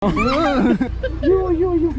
よよよ。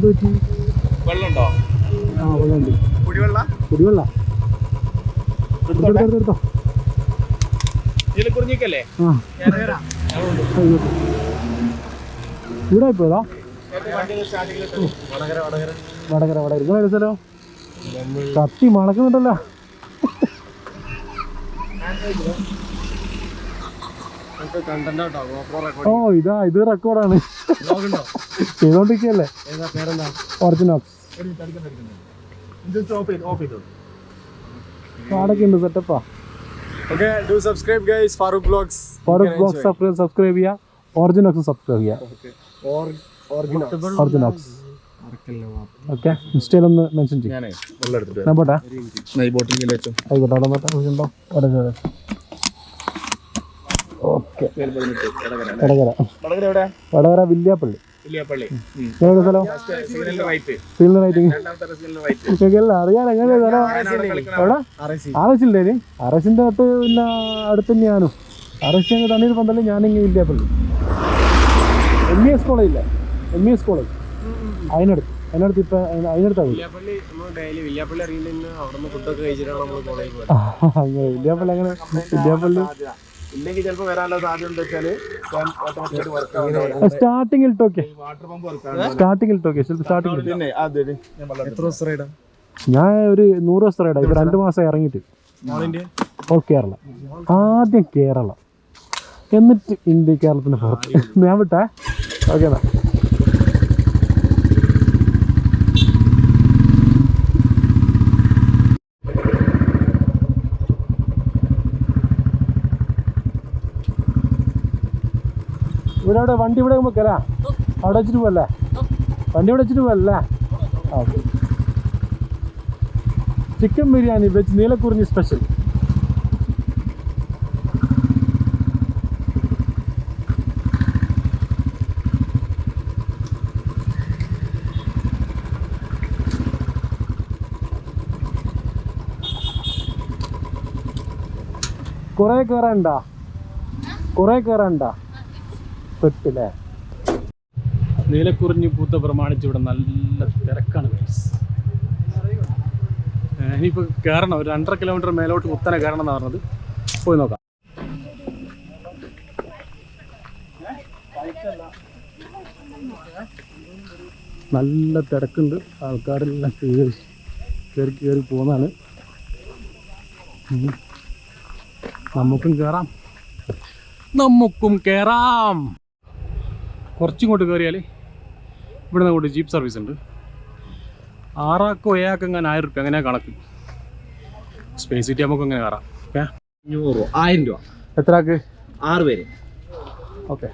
എന്ത് പറ്റി വെള്ളമുണ്ടോ? ആ വെള്ളമുണ്ട്. കുടിവെള്ള? കുടിവെള്ള. എടുത്തോ. ആ. ഇവിടെ പോയതാ? വടകര വടകര. നിങ്ങളെ സ്ഥലം? കത്തി മണക്കുന്നുണ്ടല്ലോ. ഓ ഇതാ ഇത് റെക്കോർഡാണ് ചെയ്തോണ്ടിരിക്കല്ലേ? ഒറിജിനോക്സ് ആടൊക്കെ ഉണ്ട് സെറ്റപ്പാ Okay, do subscribe guys Farooq blogs Farooq blogs subscribe subscribe ചെയ്യാ. ഒറിജിനോക്സ് സബ്സ്ക്രൈബ് ചെയ്യാ. ഒറിജിനോക്സ് ഓക്കെ ഇൻസ്റ്റയിലൊന്ന് മെൻഷൻ ചെയ്യും. ഞാൻ പോട്ടെ. ആയിക്കോട്ടെ അവിടെ നോട്ടെ ഉണ്ടോ വടകര ഓക്കെ. വടകര. വടകര എവിടെ? വടകര വില്യാപ്പള്ളി. അറിയാൻ എങ്ങനെ സ്ഥലം? പിന്നെ അടുത്ത് ഞാനും. അറസ്റ്റ് അങ്ങ് തണ്ണീർ പന്തല്ലേ ഞാനിങ്ങ് വില്യാപ്പള്ളി. എം ഇ എസ് കോളേജില്ല എം ഇ എസ് കോളേജ് അതിനടുത്ത്. അതിനടുത്ത് ഇപ്പൊ അതിനടുത്താണ് വില്യാപ്പള്ളി അങ്ങനെ വില്യാപ്പള്ളി അങ്ങനെ വില്യാപ്പള്ളി ഇല്ലെങ്കിൽ ചിലപ്പോൾ വരാനുള്ള സാധ്യത എന്താ വെച്ചാൽ സ്റ്റാർട്ടിംഗ് വർക്ക് ആവുന്നുണ്ടാവില്ല സ്റ്റാർട്ടിങ്ങിൽ ടോക്കെ വാട്ടർ പമ്പ് വർക്ക് സ്റ്റാർട്ടിങ്ങിൽ ടോക്കെ ചിലപ്പോൾ സ്റ്റാർട്ടിംഗ് പിന്നെ അതെ എത്ര ദിവസം റൈഡാ ഞാൻ ഒരു നൂറ് ദിവസം റൈഡാ ഇപ്പൊ രണ്ട് മാസം ഇറങ്ങിട്ട് ഓ കേരള. ആദ്യം കേരള. എന്നിട്ട് ഇന്ത്യ കേരളത്തിന് പുറത്ത്. ഞാൻ വിട്ടേ? ഓക്കെ എന്നാ. ഇവിടെ വണ്ടി ഇവിടെ വെക്കല്ലേ അവിടെ വെച്ചിട്ട് പോവല്ലേ? വണ്ടി ഇവിടെ വെച്ചിട്ട് പോവല്ലേ? ചിക്കൻ ബിരിയാണി വെച്ച് നീലക്കുറിഞ്ഞി സ്പെഷ്യൽ. കുറെ കയറാണ്ടാ കുറെ കയറാണ്ടാ പെട്ടില്ലേ നീലക്കുറിഞ്ഞ് പൂത്ത പ്രമാണിച്ച് ഇവിടെ നല്ല തിരക്കാണ് ഗൈസ് ഇനിയിപ്പോൾ കയറണം ഒരു രണ്ടര കിലോമീറ്റർ മേലോട്ട് കുത്തനെ കയറണം എന്ന് പറഞ്ഞത്. പോയി നോക്കാം. നല്ല തിരക്കുണ്ട്. ആൾക്കാരെല്ലാം കയറി കയറി കയറി പോകുന്നതാണ്. നമുക്കും കയറാം നമുക്കും കയറാം കുറച്ചിങ്ങോട്ട് കയറിയാൽ ഇവിടെ നിന്ന് കൂടി ജീപ്പ് സർവീസ് ഉണ്ട്. ആറാക്കോ ഏഴാക്കോ എങ്ങനെ ആയിരം റുപ്യ അങ്ങനെ കണക്ക്. സ്പേസ് സിറ്റി നമുക്ക് അങ്ങനെ കയറാം. ഓക്കെ അഞ്ഞൂറ് രൂപ. ആയിരം രൂപ. എത്ര ആക്ക് ആറ് പേര്. ഓക്കെ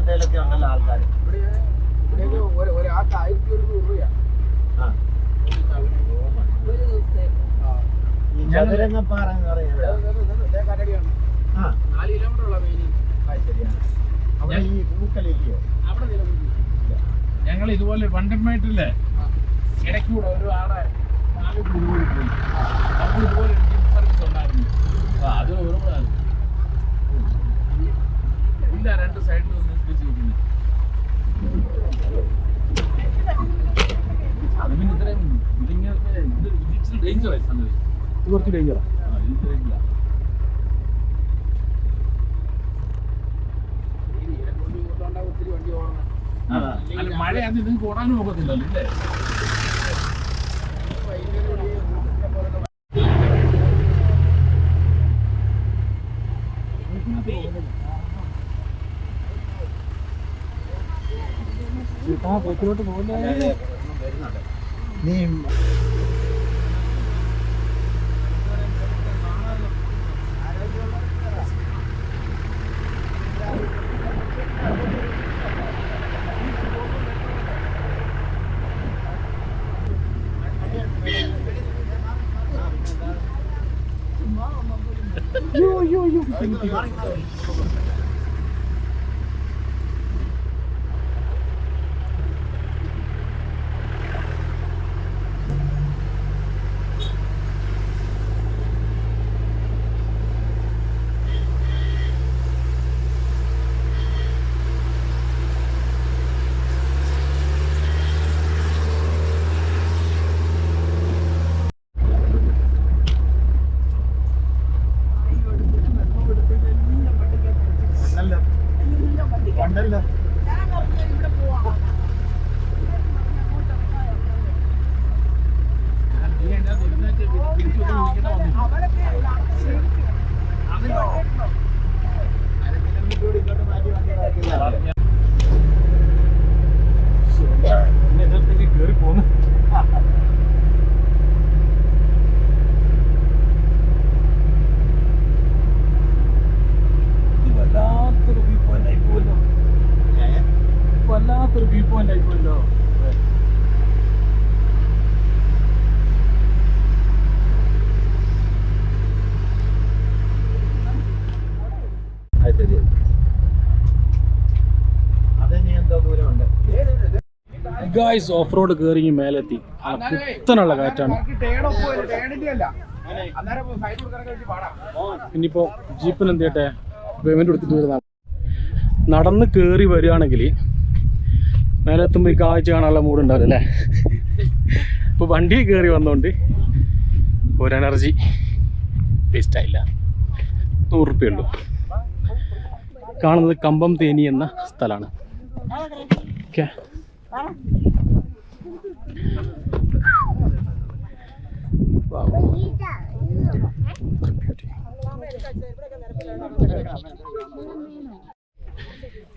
മലമണ്ടയിലൊക്കെ ഉണ്ടല്ലോ ആൾക്കാർ ഇവിടെയൊക്കെ ഒരു- ഒരാൾക്ക് ആയിരത്തി ഒരുന്നൂറ് രൂപയാണ് ആ. ഈ ചതുരങ്ങപ്പാറ എന്ന് പറയുന്നത് ആ. നാല് കിലോമീറ്റർ ഉള്ള മെയിൻ ആ, ശരിയാണ് അവിടെ ഈ പൂക്കളില്ലയോ അവിടെ നിലനിൽക്കുന്നു ഞങ്ങൾ ഇതുപോലെ വണ്ടന്മായിട്ടില്ലേ ഇടയ്ക്കൂടെ ഒരു ആടെ നാല് കുരുവിൽ പോയി. അപ്പോൾ ഇതുപോലെ ഒരു ജിം സർവീസ് ഉണ്ടായിരുന്നു. ആ അത് ഒരുപാട്. ഇല്ല രണ്ട് സൈഡിൽ ഇത് കുറച്ച് ഡേഞ്ചറാ ആ അത് അല്ല നിങ്ങൾക്ക് ഓടാനും ഒക്കത്തില്ലല്ലോ ഇല്ലേ പോക്കിലോട്ട് പോകുന്നേ നീ നീ ഉണ്ടല്ലോ ഗായ്സ് ഓഫ് റോഡ് കയറി മേലെത്തി. കുത്തനുള്ള കാറ്റാണ്. ഇനിയിപ്പോ ജീപ്പിൽ ജീപ്പിന് എന്ത് ചെയ്യട്ടെ? പേയ്മെന്റ് കൊടുത്തിട്ട് വരുന്ന നടന്ന് കയറി വരികയാണെങ്കിൽ മേലെ എത്തുമ്പോൾ ഈ കാഴ്ച കാണാനുള്ള മൂഡ് ഉണ്ടാവില്ല അല്ലേ? ഇപ്പോൾ വണ്ടി കയറി വന്നുകൊണ്ട് ഒരു എനർജി വേസ്റ്റ് ആയില്ല. നൂറുപ്യ ഉള്ളൂ. കാണുന്നത് കമ്പം തേനി എന്ന സ്ഥലമാണ്. ഓക്കെ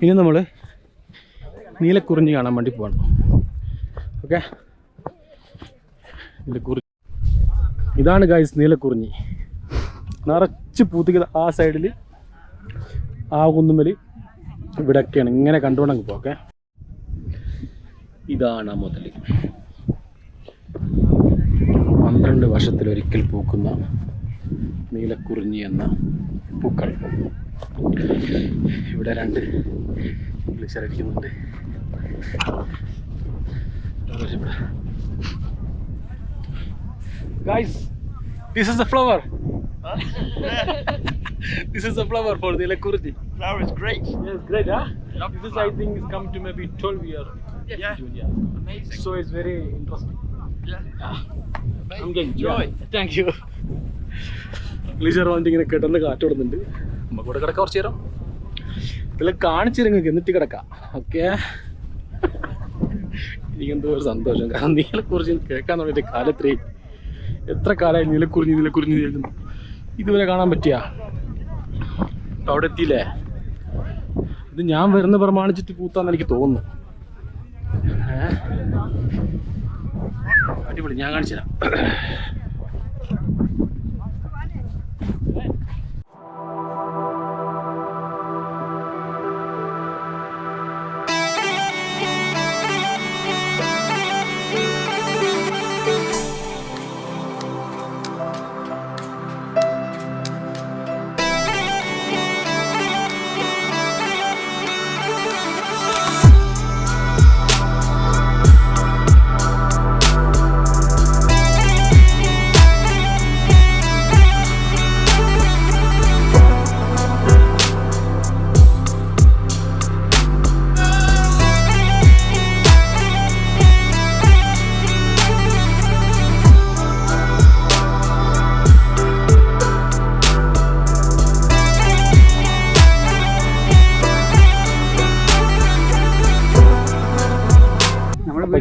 ഇനി നമ്മൾ നീലക്കുറിഞ്ഞി കാണാൻ വേണ്ടി പോകണം ഓക്കെ? ഇതാണ് ഗായ്സ് നീലക്കുറിഞ്ഞി നിറച്ച് പൂത്തിക്കുന്ന ആ സൈഡിൽ ആ കുന്നുമ്മൽ ഇവിടെയൊക്കെയാണ് ഇങ്ങനെ കണ്ടുകൊണ്ടങ്ങ് പോകെ ഇതാണ് ആ മുതൽ പന്ത്രണ്ട് വർഷത്തിലൊരിക്കൽ പൂക്കുന്ന നീലക്കുറിഞ്ഞി എന്ന പൂക്കൾ ഇവിടെ രണ്ട് ഇംഗ്ലീഷ് അടിക്കുന്നുണ്ട് guys this is a flower this is a flower for the Lekurdi. Flower is great. Yes, great, huh? This is, I think, has come to maybe 12 years. Yeah. Yeah. Amazing. So it's very interesting. Yeah. Yeah. I'm getting joy. Thank you. English വന്നിട്ട് ഇങ്ങനെ കിടന്ന് കാറ്റ് വിടുന്നുണ്ട് നമുക്ക് ഇവിടെ കിടക്കാം കുറച്ച് നേരം. ഇതിൽ കാണിച്ചിരുന്നു എന്നിട്ട് കിടക്കാം. ഓക്കെ എനിക്കെന്തോ ഒരു സന്തോഷം. കാരണം നീലക്കുറിച്ച് കേൾക്കാൻ തുടങ്ങിയിട്ട് കാലത്രേ എത്ര കാലമായി നീലക്കുറിഞ്ഞ് നീലക്കുറിഞ്ഞ് കേൾക്കുന്നു ഇതുവരെ കാണാൻ പറ്റിയ? അവിടെ എത്തിയില്ലേ? ഇത് ഞാൻ വരുന്ന പ്രമാണിച്ചിട്ട് പൂത്താന്ന് എനിക്ക് തോന്നുന്നു ഏ? അടിപൊളി ഞാൻ കാണിച്ചു തരാം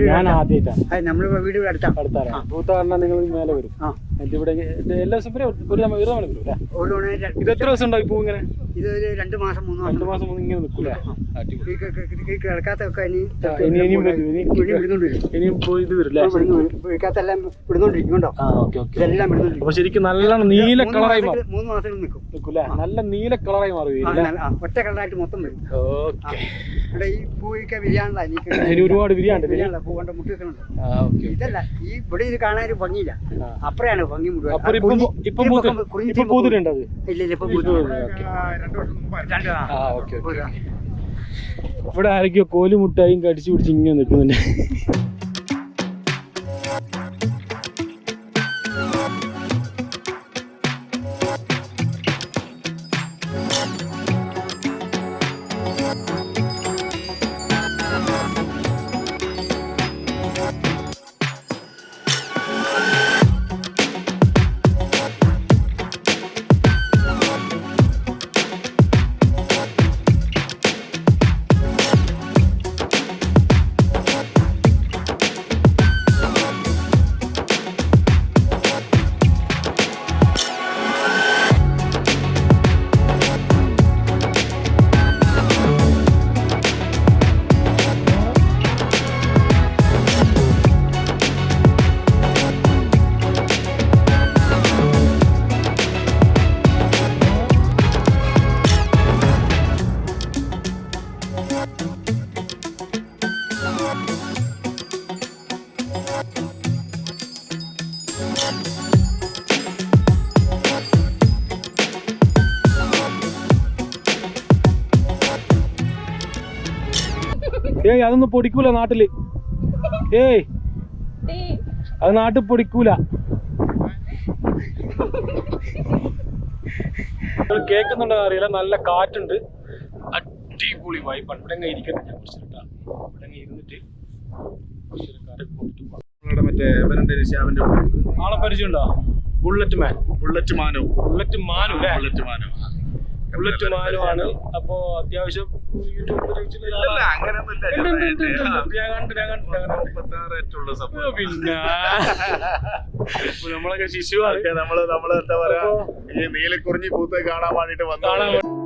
ഞാൻ. ആദ്യമായിട്ടാണ്. നമ്മൾ വീട് ഇവിടെ അടുത്താ അടുത്താണ് പൂത്ത പറഞ്ഞാൽ നിങ്ങൾ മേലെ വരും. ആ. എന്നിട്ട് ഇവിടെ ഇത് എല്ലാ ദിവസം വരെ ഒരു തവണ ഒരു തവണ വരും അല്ലേ ഒരു തവണ ര- ഇത് എത്ര ദിവസം ഉണ്ടാവും പൂ ഇങ്ങനെ ഇത് ഒരു രണ്ട് മാസം മൂന്ന് രണ്ട് മാസം. മുതൽ ഇങ്ങനെ നിൽക്കൂലേ അടിപൊളി ഈ ക- ക- ഈ കിടക്കാത്തൊക്കെ ഇനി ആ, ഇനി ഇനിയും വരും ഇനി ഇനി വിടുന്നുണ്ട് വരും. ഇനിയും പോയി ഇത് വരില്ലേ ഇവിടുന്ന് വരും. വിളിക്കാത്തെല്ലാം വിടുന്നോണ്ടിരിക്കും കേട്ടോ ആ ഓക്കെ ഓക്കെ. ഇതെല്ലാം വിടുന്നോണ്ടിരിക്കും അപ്പൊ ശരിക്കും നല്ലോണം നീല മൂന്ന് കളറായി മാറും. മൂന്ന് മാസത്തിൽ നിൽക്കും. നിൽക്കൂലേ നല്ല നീല കളറായി മാറും ആ, ഒറ്റ കളറായിട്ട് മൊത്തം വരും. ഓക്കെ. ഇവിടെ ഈ പൂവൊക്കെ വിരിയാനുള്ള അതിന് ഒരുപാട് വിരിയാണ്ട്? വിരിയാനുള്ള പൂ കൊണ്ട് ആ ഇതല്ല ഈ ഇവിടെ ഇത് കാണാൻ ഒരു ഭംഗിയില്ല. ആ. അപ്പറയാണ് ഭംഗി മുഴുവൻ. ഇല്ല ഇല്ല ഇപ്പൊ. ഇവിടെ ആരൊക്കെയോ കോലുമുട്ടായും കടിച്ചു പിടിച്ച് ഇങ്ങനെ നിൽക്കുന്നുണ്ട്. ഏയ് അതൊന്നും പൊടിക്കൂല നാട്ടിൽ. ഏയ് അത് നാട്ടിൽ പൊടിക്കൂല. കേൾക്കുന്നുണ്ടോ അറിയില്ല നല്ല കാറ്റുണ്ട്. അടിപൊളി വായ്പ ഇവിടെ ഇരിക്കട്ടെ ഞാൻ കുറച്ച് നേരം ഇവിടെ ഇരുന്നിട്ട്. നമ്മളുടെ മറ്റേ ഇവനുണ്ട് ശ്യാമിന്റെ ആളെ പരിചയമുണ്ടോ? ബുള്ളറ്റ് മാൻ ബുള്ളറ്റ് മാനോ ബുള്ളറ്റ് മാനോ ബുള്ളറ്റ് മാനു ബുള്ളറ്റ് അപ്പോ അത്യാവശ്യം. പിന്നെ. ഇപ്പൊ നമ്മളൊക്കെ ശിശുവാണ്. നമ്മൾ നമ്മൾ എന്താ പറയാ ഈ നീലക്കുറിഞ്ഞി പൂത്ത് കാണാൻ വേണ്ടിട്ട് കാണാൻ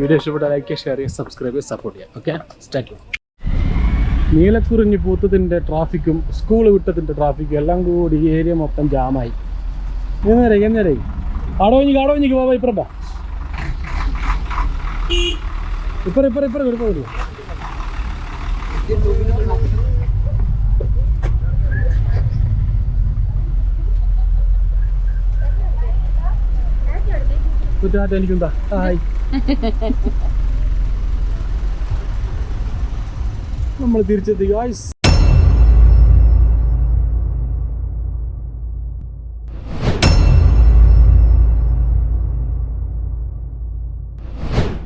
വീഡിയോ ഇഷ്ടപ്പെട്ട ലൈക്ക് ഷെയർ ചെയ്യുക സബ്സ്ക്രൈബ് ചെയ്യുക സപ്പോർട്ട് ചെയ്യുക. ഓക്കെ സ്റ്റാറ്റ് നീലക്കുറിഞ്ഞി പൂത്തതിന്റെ ട്രാഫിക്കും സ്കൂൾ വിട്ടതിന്റെ ട്രാഫിക്കും എല്ലാം കൂടി ഈ ഏരിയ മൊത്തം ജാമായി എന്നേരെ എന്നേരെ ആടോഞ്ഞിക്ക് ആടോഞ്ഞിക്ക് പോവാ ഇപ്പുറം പോ ഇപ്പറ ഇപ്പറ ഇപ്പറ വരൂ കുറ്റാറ്റ എനിക്കുണ്ടാ. ഹായ്. നമ്മൾ തിരിച്ചെത്തി ഗായ്സ്